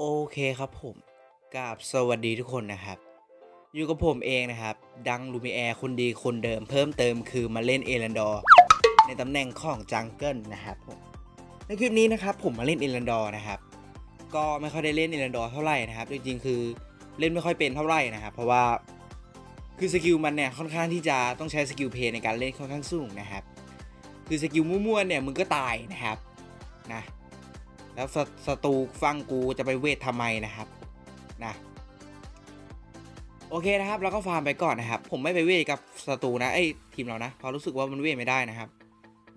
โอเคครับผมกราบสวัสดีทุกคนนะครับ อยู่กับผมเองนะครับ ดังลูมิแอร์คนดีคนเดิมเพิ่มเติมคือมาเล่นเอรันดอร์ในตำแหน่งของจังเกิลนะครับผมในคลิปนี้นะครับผมมาเล่นเอรันดอร์นะครับ ก็ไม่ค่อยได้เล่นเอรันดอร์เท่าไหร่นะครับ จริงๆ คือเล่นไม่ค่อยเป็นเท่าไหร่นะครับ เพราะว่าคือสกิลมันเนี่ยค่อนข้างที่จะต้องใช้สกิลเพย์ในการเล่นค่อนข้างสูงนะครับ คือสกิลมั่วๆเนี่ยมึงก็ตายนะครับนะ แล้วสสตูฟังกูจะไปเวททำไมนะครับนะโอเคนะครับเราก็ฟาร์มไปก่อนนะครับ ผมไม่ไปเวทกับสตูนะไอ้ทีมเรานะเพราะรู้สึกว่ามันเวทไม่ได้นะครับ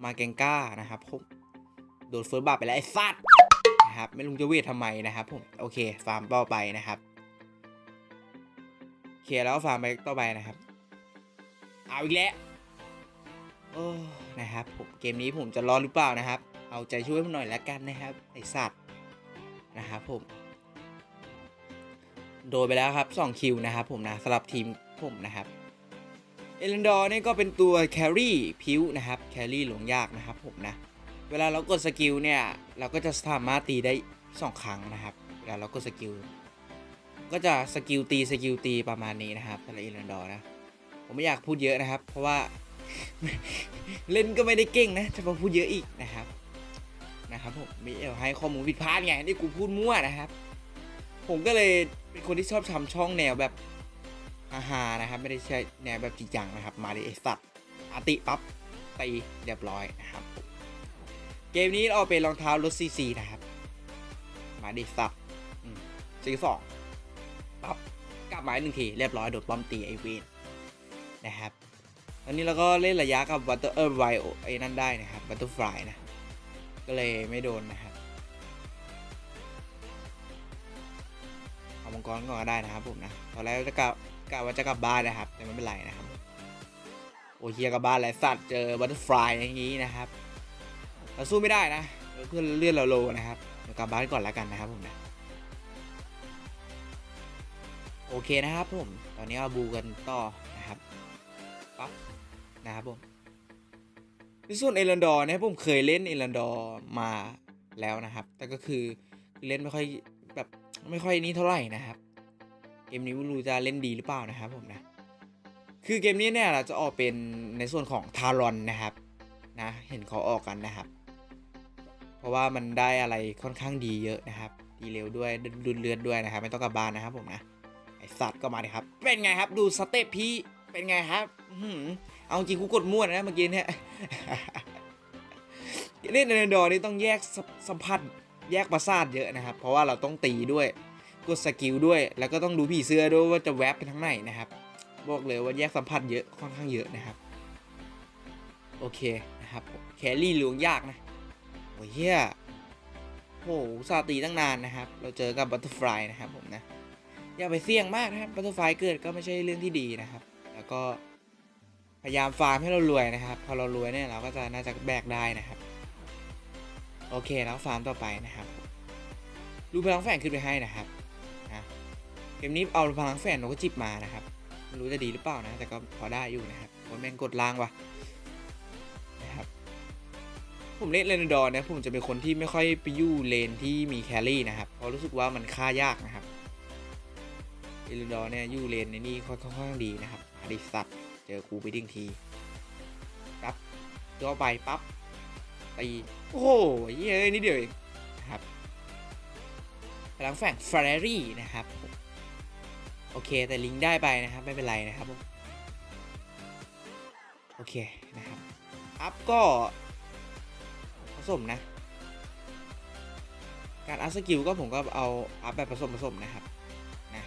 มาเกงก้านะครับผมโดนเฟิร์สบัฟไปแล้วไอ้ฟัดนะครับไม่รู้จะเวททำไมนะครับผมโอเคฟาร์มต่อไปนะครับโอเคแล้วฟาร์มไปต่อไปนะครับ เอาอีกแล้วโอ้นะครับผมเกมนี้ผมจะรอดหรือเปล่านะครับ เอาใจช่วยผมหน่อยแล้วกันนะครับไอสัตว์นะครับผม โดนไปแล้วครับ2คิวนะครับผมนะสำหรับทีมผมนะครับเอเลนดอร์นี่ก็เป็นตัวแครี่พิวนะครับแครี่หลงยากนะครับผมนะเวลาเรากดสกิลเนี่ยเราก็จะสามารถตีได้ 2 ครั้งนะครับเวลาเรากดสกิลก็จะสกิลตีสกิลตีประมาณนี้นะครับสำหรับเอเลนดอร์นะผมไม่อยากพูดเยอะนะครับ เพราะว่า เล่นก็ไม่ได้เก่งนะจะมาพูดเยอะอีกนะครับ นะครับผมมีเอลให้ข้อมูลผิดพลาดไงนี่กูพูดมั่วนะครับ ผมก็เลยเป็นคนที่ชอบทำช่องแนวแบบฮาๆนะครับ ไม่ได้ใช่แนวแบบจริงจังนะครับ มาดิไอสัตอาติปั๊บตีเรียบร้อยนะครับ เกมนี้เอาเป็นรองเท้ารถซีซีนะครับ มาดิสัตซีสองปั๊บกลับมาหนึ่งทีเรียบร้อยโดดป้อมตีไอเวนนะครับตอนนี้เราก็เล่นระยะกับวัตเตอร์เออร์ไวโอไอ้นั่นได้นะครับบัตเตอร์ฟลายนะ ก็เลยไม่โดนนะครับเอามังกรก่อนก็ได้นะครับผมนะตอนแรกจะกลับกะว่าจะกลับบ้านนะครับ แต่ไม่เป็นไรนะครับ โอเฮียกลับบ้านแล้วสัตว์เจอบัตเตอร์ฟลายอย่างนี้นะครับ เราสู้ไม่ได้นะเพื่อนเลื่อนเราโลนะครับเดี๋ยวกลับบ้านก่อนแล้วกันนะครับผมนะโอเคนะครับผม ตอนนี้เอาบูกันต่อนะครับปั๊บนะครับผม ส่วนเอรันดอร์เนี่ยผมเคยเล่นเอรันดอร์มาแล้วนะครับ แต่ก็คือเล่นไม่ค่อยแบบไม่ค่อยนี้เท่าไหร่นะครับ เกมนี้ไม่รู้จะเล่นดีหรือเปล่านะครับผมนะ คือเกมนี้เนี่ยเราจะออกเป็นในส่วนของทารอนนะครับนะเห็นเขาออกกันนะครับ เพราะว่ามันได้อะไรค่อนข้างดีเยอะนะครับดีเร็วด้วยดุนเลือดด้วยนะครับ ไม่ต้องกลับบ้านนะครับผมนะไอสัตว์ก็มาเลยครับ เป็นไงครับดูสเตปพี่เป็นไงครับ เอาจริงกูกดมั่วนะเมื่อกี้เนี่ยเล่นในดอร์นี่ต้องแยกสัมผัสแยกประสาทเยอะนะครับ เพราะว่าเราต้องตีด้วยกดสกิลด้วย แล้วก็ต้องดูผีเสื้อด้วยว่าจะแวบไปทางไหนนะครับ บอกเลยว่าแยกสัมผัสเยอะค่อนข้างเยอะนะครับ โอเคนะครับแครี่หลวงยากนะโอ้ยเฮียโหซาตีตั้งนานนะครับ เราเจอกับบัตเตอร์ฟลายนะครับผมนะ อย่าไปเสี่ยงมากนะครับบัตเตอร์ฟลายเกิดก็ไม่ใช่เรื่องที่ดีนะครับ แล้วก็ พยายามฟาร์มให้เรารวยนะครับ พอเรารวยเนี่ยเราก็จะน่าจะแบกได้นะครับ โอเคแล้วฟาร์มต่อไปนะครับรูพลังแฝงขึ้นไปให้นะครับนะเกมนี้เอาพลังแฝงนกกระจิบมานะครับไม่รู้จะดีหรือเปล่านะ แต่ก็พอได้อยู่นะครับโอ้แม่งกดล่างว่ะนะครับ ผมเล่นเลนดอร์เนี่ยผมจะเป็นคนที่ไม่ค่อยไปยู่เลนที่มีแครี่นะครับ เพราะรู้สึกว่ามันฆ่ายากนะครับเลนดอร์เนี่ยยู่เลนในนี่ค่อนข้างดีนะครับอดิสัตว์ จอกูไปดิ้งทีปั๊บตัวไปปั๊บตีโอ้โหเย้ยนิดเดียวเองนะครับพลังแฝงฟรรี่นะครับ โอเคแต่ลิงได้ไปนะครับ ไม่เป็นไรนะครับ โอเคนะครับ อัพก็ผสมนะ การอัพสกิลก็ผมก็เอาอัพแบบผสมผสมนะครับนะ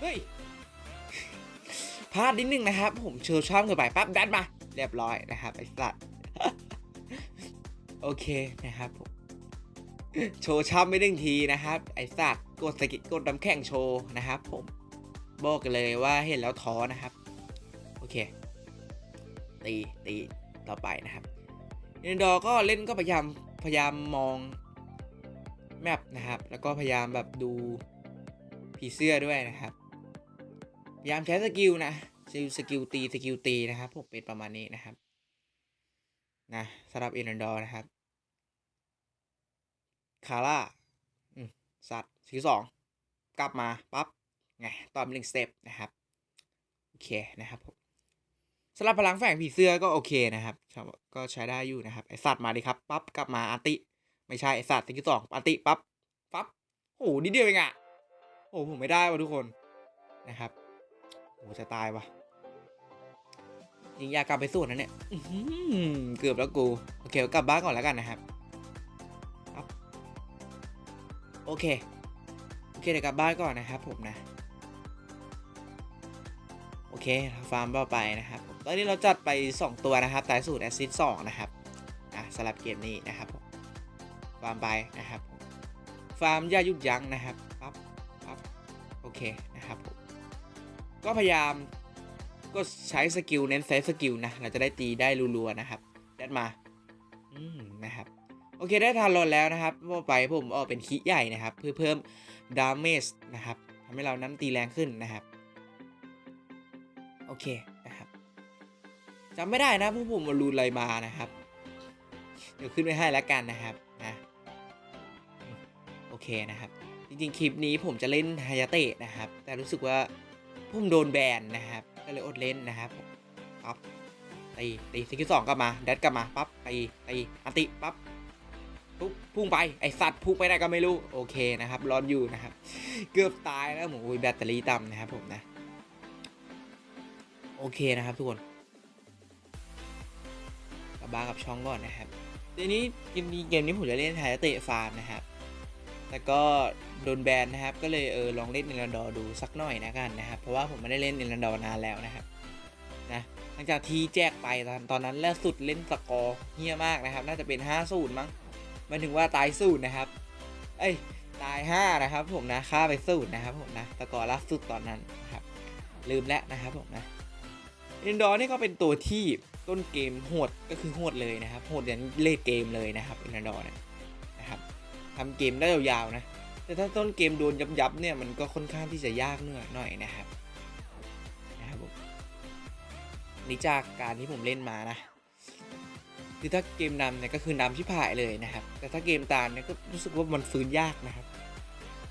เฮ้ย พลาดนิดนึงนะครับ ผมเชิญช่องเกินไปปั๊บดันมา เรียบร้อยนะครับไอ้สัตว์โอเคนะครับผมโชว์ช่ำไม่ดึงทีนะครับ ไอ้สัตว์กดสกิกดน้ำแข็งโชว์นะครับ ผมบอกกันเลยว่าเห็นแล้วท้อนะครับ โอเค ตีตีต่อไปนะครับเนดอร์ก็เล่นก็พยายามพยายามมองแมปนะครับ แล้วก็พยายามแบบดูผีเสื้อด้วยนะครับ พยายามใช้สกิลนะสกิลสกิลตีสกิลตีนะครับผมเป็นประมาณนี้นะครับนะสำหรับเอ n นดอร์นะครับคาร่าสัตว์สกิลสองกลับมาปั๊บไงตอนหนึ่งสเต็ปนะครับโอเคนะครับผมสำหรับพลังแฝงผีเสื้อก็โอเคนะครับก็ใช้ได้อยู่นะครับไอสัตว์มาดิครับปั๊บกลับมาอาร์ติ ไม่ใช่ไอสัตว์สกิลสองอาร์ติปั๊บปั๊บโอ้โหนิดเดียวเองอะโอ้ผมไม่ได้ว่ะทุกคนนะครับ โอ้จะตายวะยิงยากลับไปสู้นะเนี่ยเกือบแล้วกู โอเคกลับบ้านก่อนแล้วกันนะครับ โอเค โอเคเดี๋ยวกลับบ้านก่อนนะครับผมนะ โอเคฟาร์มต่อไปนะครับผมตอนนี้เราจัดไป 2 ตัวนะครับตายสูตรแอซิดสองนะครับอะสำหรับเกมนี้นะครับผมฟาร์มไปนะครับผมฟาร์มย่าหยุดยั้งนะครับ ปั๊บ ปั๊บ โอเค ก็พยายามก็ใช้สกิลเน้นใช้สกิลนะเราจะได้ตีได้รัวๆนะครับแดดมาอืมนะครับโอเคได้ทานรอนแล้วนะครับต่อไปผมออกเป็นคิใหญ่นะครับ เพื่อเพิ่มดาเมจนะครับทำให้เรานั้นตีแรงขึ้นนะครับโอเคนะครับจำไม่ได้นะพวกผมมารูนอะไรมานะครับเดี๋ยวขึ้นไว้ให้แล้วกันนะครับนะโอเคนะครับ จริงๆ คลิปนี้ผมจะเล่นฮายาเตะนะครับ แต่รู้สึกว่า ผมโดนแบนนะครับ ก็เลยอดเล่นนะครับปั๊บตีตีสกิลสองกลับมาแดดกลับมาปั๊บตีตีอันติปั๊บปุ๊บพุ่งไปไอสัตว์พุ่งไปได้ก็ไม่รู้โอเคนะครับรอดอยู่นะครับ เกือบตายแล้วผมโอ้ยแบตเตอรี่ต่ำนะครับผมนะ โอเคนะครับทุกคนกลับบ้านกับช่องก่อนนะครับทีนี้เกมนี้เกมนี้ผมจะเล่นไทยเตะฟาร์มนะครับ แต่ก็โดนแบนนะครับ ก็เลยเออลองเล่นเอรันดอร์ดูสักหน่อยนะกันนะครับ เพราะว่าผมไม่ได้เล่นเอรันดอร์นานแล้วนะครับนะหลังจากที่แจกไปตอนตอนนั้นแรกสุดเล่นสกอร์เฮี้ยมากนะครับ น่าจะเป็น5 0มั้งหมายถึงว่าตายสูตรนะครับ เอ้ยตาย 5 นะครับ ผมนะฆ่าไปสูตรนะครับผมนะสกอร์ล่าสุดตอนนั้นนะครับ ลืมแล้วนะครับผมนะเอนดอร์นี่ก็เป็นตัวที่ต้นเกมโหดก็คือโหดเลยนะครับโหดยันเลทเกมเลยนะครับเอนดอร์เนี่ยนะครับ ทำเกมได้ยาวๆนะ แต่ถ้าต้นเกมโดนยับๆเนี่ยมันก็ค่อนข้างที่จะยากเนื่อหน่อยนะครับนะครับผมนี่จากการที่ผมเล่นมานะคือถ้าเกมนำเนี่ยก็คือนำที่ผ่ายเลยนะครับ แต่ถ้าเกมตามเนี่ยก็รู้สึกว่ามันฟื้นยากนะครับ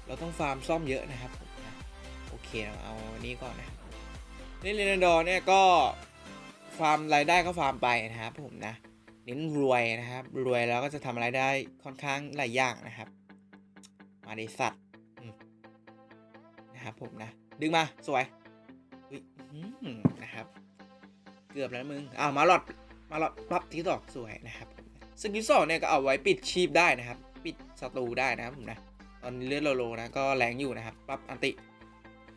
เราต้องฟาร์มซ่อมเยอะนะครับผมโอเคเราเอานนี้ก่อนนะครับเล่นเรนดอร์เนี่ยก็ฟาร์มรายได้ก็ฟาร์มไปนะครับผมนะ เน้นรวยนะครับ รวยแล้วก็จะทำอะไรได้ค่อนข้างหลายอย่างนะครับ มาดิสัตว์นะครับผมนะ ดึงมาสวยอุ๊ยนะครับ เกือบแล้วมึงอ้าวมาหลอดมาหลอดปั๊บที่สองสวยนะครับสกิลสองเนี่ยก็เอาไว้ปิดชีพได้นะครับ ปิดศัตรูได้นะครับผมนะตอนนี้เลือดโลโลนะก็แรงอยู่นะครับปั๊บอันติ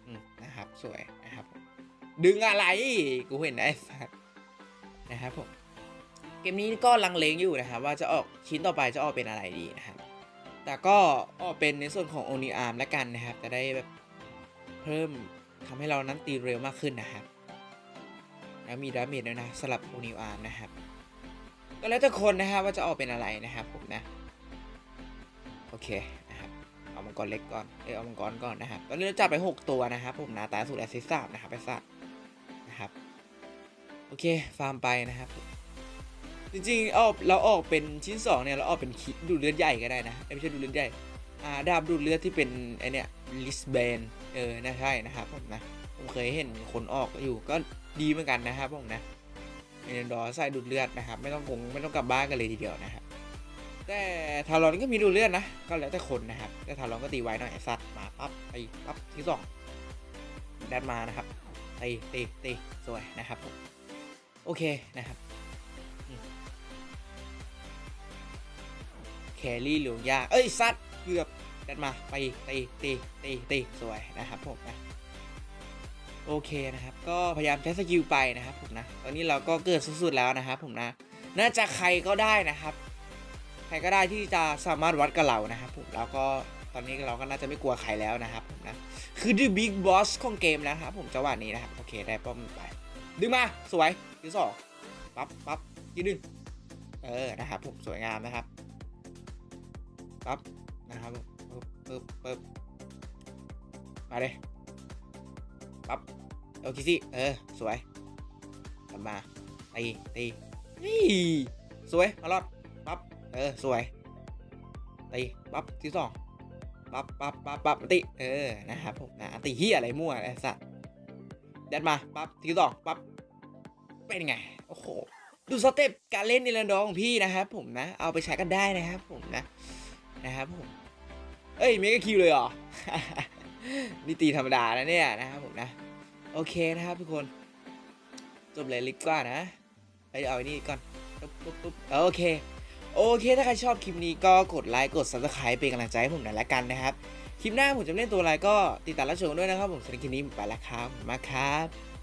อืมนะครับสวยนะครับ ดึงอะไรกูเห็นไอ้สัตว์นะครับผม เกมนี้ก็ลังเลงอยู่นะครับว่าจะออกชิ้นต่อไปจะออกเป็นอะไรดีนะครับ แต่ก็ออกเป็นในส่วนของโอนิอาร์มแล้วกันนะครับจะได้แบบเพิ่มทำให้เรานั้นตีเร็วมากขึ้นนะครับแล้วมีดาเมจด้วยนะสลับโอนิอาร์มนะครับ ก็แล้วแต่คนนะครับว่าจะออกเป็นอะไรนะครับผมนะโอเคนะครับเอามังกรเล็กก่อนเออเอามังกรก่อนนะครับตอนนี้เราจับไป 6 ตัวนะครับผมนะตาสุดแอซิสต์นะครับไปสัตว์นะครับโอเคฟาร์มไปนะครับ จริงๆเอาเราออกเป็นชิ้น2เนี่ยเราออกเป็นคิดดูดเลือดใหญ่ก็ได้นะเอ้ยไม่ใช่ดูดเลือดใหญ่อ่าดาบดูดเลือดที่เป็นไอเนี่ยลิสเบนเออน่าใช่นะครับผมนะผมเคยเห็นคนออกอยู่ก็ดีเหมือนกันนะครับผมนะเอนดอร์ใส่ดูดเลือดนะครับ ไม่ต้องกงไม่ต้องกลับบ้านกันเลยทีเดียวนะครับแต่ทารอนก็มีดูเลือดนะก็แล้วแต่คนนะครับแต่ทารอนก็ตีไว้หน่อยสัตว์มาปั๊บตีปั๊บที่สองแดดมานะครับตีตีตีสวยนะครับผมโอเคนะครับ รี่หลืองยา เอ้ยสัตว์เกือบแดดมาตีตีตีตีตีสวยนะครับผมนะโอเคนะครับ ก็พยายามใช้สกิลไปนะครับผมนะ ตอนนี้เราก็เกิดสุดๆแล้วนะครับผมนะ น่าจะใครก็ได้นะครับ ใครก็ได้ที่จะสามารถวัดกับเรานะครับผมแล้วก็ตอนนี้เราก็น่าจะไม่กลัวใครแล้วนะครับผมนะ คือดูบิ๊กบอสของเกมแล้วครับผมจังหวะนี้นะครับ โอเคได้ป้อมไป ดึงมา สวยที่สองปั๊บปั๊บยืนหนึ่งเออนะครับผมสวยงามนะครับ ปั๊บนะครับปึ๊บปึ๊บปึ๊บมาเลยปั๊บโอเคสิเออ สวยกลับมาตีตีนี่สวยมารอดปั๊บเออ สวยตีปั๊บที่สองปั๊บปั๊บปั๊บปั๊บติเออนะครับผมนะติเฮียอะไรมั่วไอ้สัตว์ยัดมาปั๊บทีสองปั๊บเป็นไงโอ้โหดูสเต็ปการเล่นในแลนดอของพี่นะครับผมนะ เอาไปใช้กันได้นะครับผมนะ นะครับผม เอ้ยเมกะคิวเลยเหรอ นี่ตีธรรมดานะเนี่ยนะครับผมนะ โอเคนะครับทุกคน จบเลยลิกว่านะไปเอาไอ้นี่ก่อนปุ๊บปุ๊บปุ๊บโอเค โอเค ถ้าใครชอบคลิปนี้ก็กดไลค์ กด subscribe เป็นกำลังใจให้ผมหน่อยละกันนะครับ คลิปหน้าผมจะเล่นตัวอะไรก็ติดตามรับชมด้วยนะครับผมสำหรับคลิปนี้ไปล้วครับ มากครับ